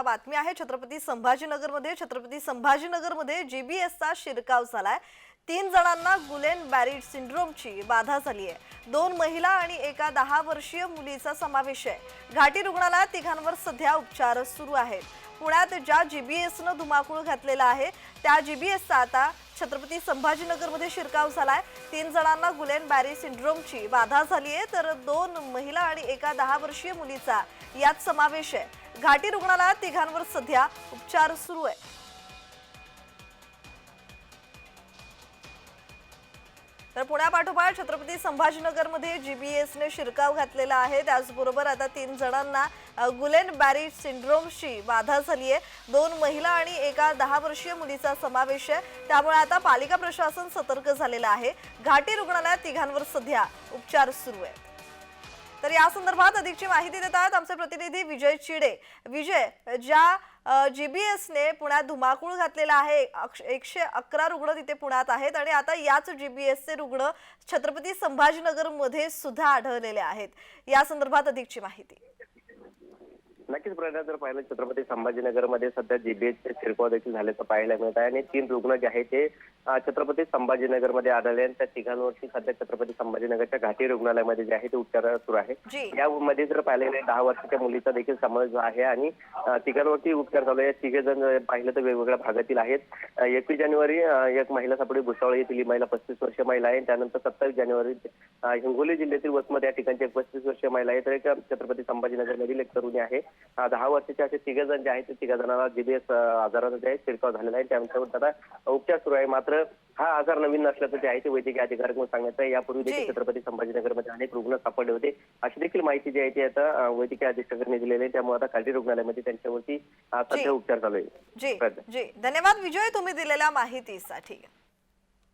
आता बातमी आहे छत्रपती संभाजीनगरमध्ये. छत्रपती संभाजीनगरमध्ये जीबीएसचा शिरकाव झालाय. तीन जणांना गुलेन बॅरिड सिंड्रोमची बाधा झाली आहे. दोन महिला आणि एका दहा वर्षीय मुलीचा समावेश आहे. घाटी रुग्णालयात तिघांवर सध्या उपचार सुरू आहेत. पुण्यात ज्या जीबीएसनं धुमाकूळ घातलेला आहे त्या जीबीएसचा आता छत्रपती संभाजीनगरमध्ये शिरकाव झालाय. तीन जणांना गुलेन बॅरी सिंड्रोमची बाधा झाली आहे. तर दोन महिला आणि एका दहा वर्षीय मुलीचा यात समावेश आहे. घाटी रुग्णालयात तिघांवर सध्या उपचार सुरू आहे. तर पुण्यापाठोपाठ छत्रपती संभाजीनगरमध्ये जी बी एसने शिरकाव घातलेला आहे. त्याचबरोबर आता तीन जणांना गुलेन बॅरी सिंड्रोमशी बाधा झाली आहे. दोन महिला आणि एका दहा वर्षीय मुलीचा समावेश आहे. त्यामुळे आता पालिका प्रशासन सतर्क झालेलं आहे. घाटी रुग्णालयात तिघांवर सध्या उपचार सुरू आहेत. तर या संदर्भात अधिकची माहिती देत आहेत आमचे प्रतिनिधी विजय चिडे. विजय ज्या जीबीएसने पुण्यात धुमाकूळ घातलेला आहे एकशे अकरा रुग्ण तिथे पुण्यात आहेत आणि आता याच जीबीएसचे रुग्ण छत्रपती संभाजीनगरमध्ये सुद्धा आढळलेले आहेत. या संदर्भात अधिकची माहिती. नक्कीच प्रेरणा जर पाहिलं छत्रपती संभाजीनगरमध्ये सध्या जीबीएसचे शिरकाव देखील झाल्याचं पाहायला मिळत आहे. आणि तीन रुग्ण जे आहेत ते छत्रपती संभाजीनगरमध्ये आढळले आणि त्या तिघांवरती सध्या छत्रपती संभाजीनगरच्या घाटी रुग्णालयामध्ये जे आहे ते उपचार सुरू आहे. यामध्ये जर पाहिलं गेलं दहा वर्षाच्या मुलीचा देखील समावेश आहे आणि तिघांवरती उपचार चालू आहे तिघे जण पाहिलं तर वेगवेगळ्या भागातील आहेत. एकवीस जानेवारी एक महिला सापडी भुसावळ येथील ही महिला पस्तीस वर्ष महिला आहे त्यानंतर सत्तावीस जानेवारी हिंगोली जिल्ह्यातील वसमत या ठिकाणची एक पस्तीस वर्ष महिला आहे. तर एक छत्रपती संभाजीनगर मधील एक तरुणी आहे. दहा वर्षाचे असे तिघे जण जे आहेत ते तिघा जणांना जीबीएस आजाराचा जे आहे शिरकाव झालेला आहे. त्यांच्यावर आता उपचार सुरू आहे. मात्र हा आजार नवीन नसल्याचं जे आहे ते वैद्यकीय अधिकाऱ्यांकडून सांगण्यात आहे. यापूर्वी देखील. छत्रपती संभाजीनगरमध्ये अनेक रुग्ण सापडले होते. अशी देखील माहिती जी आहे ती आता वैद्यकीय अधीक्षकांनी दिलेली आहे. त्यामुळे आता खालती रुग्णालयामध्ये त्यांच्यावरती. सध्या उपचार चालू आहे. जी. प्रयत्न. जी. धन्यवाद विजय तुम्ही दिलेल्या माहितीसाठी.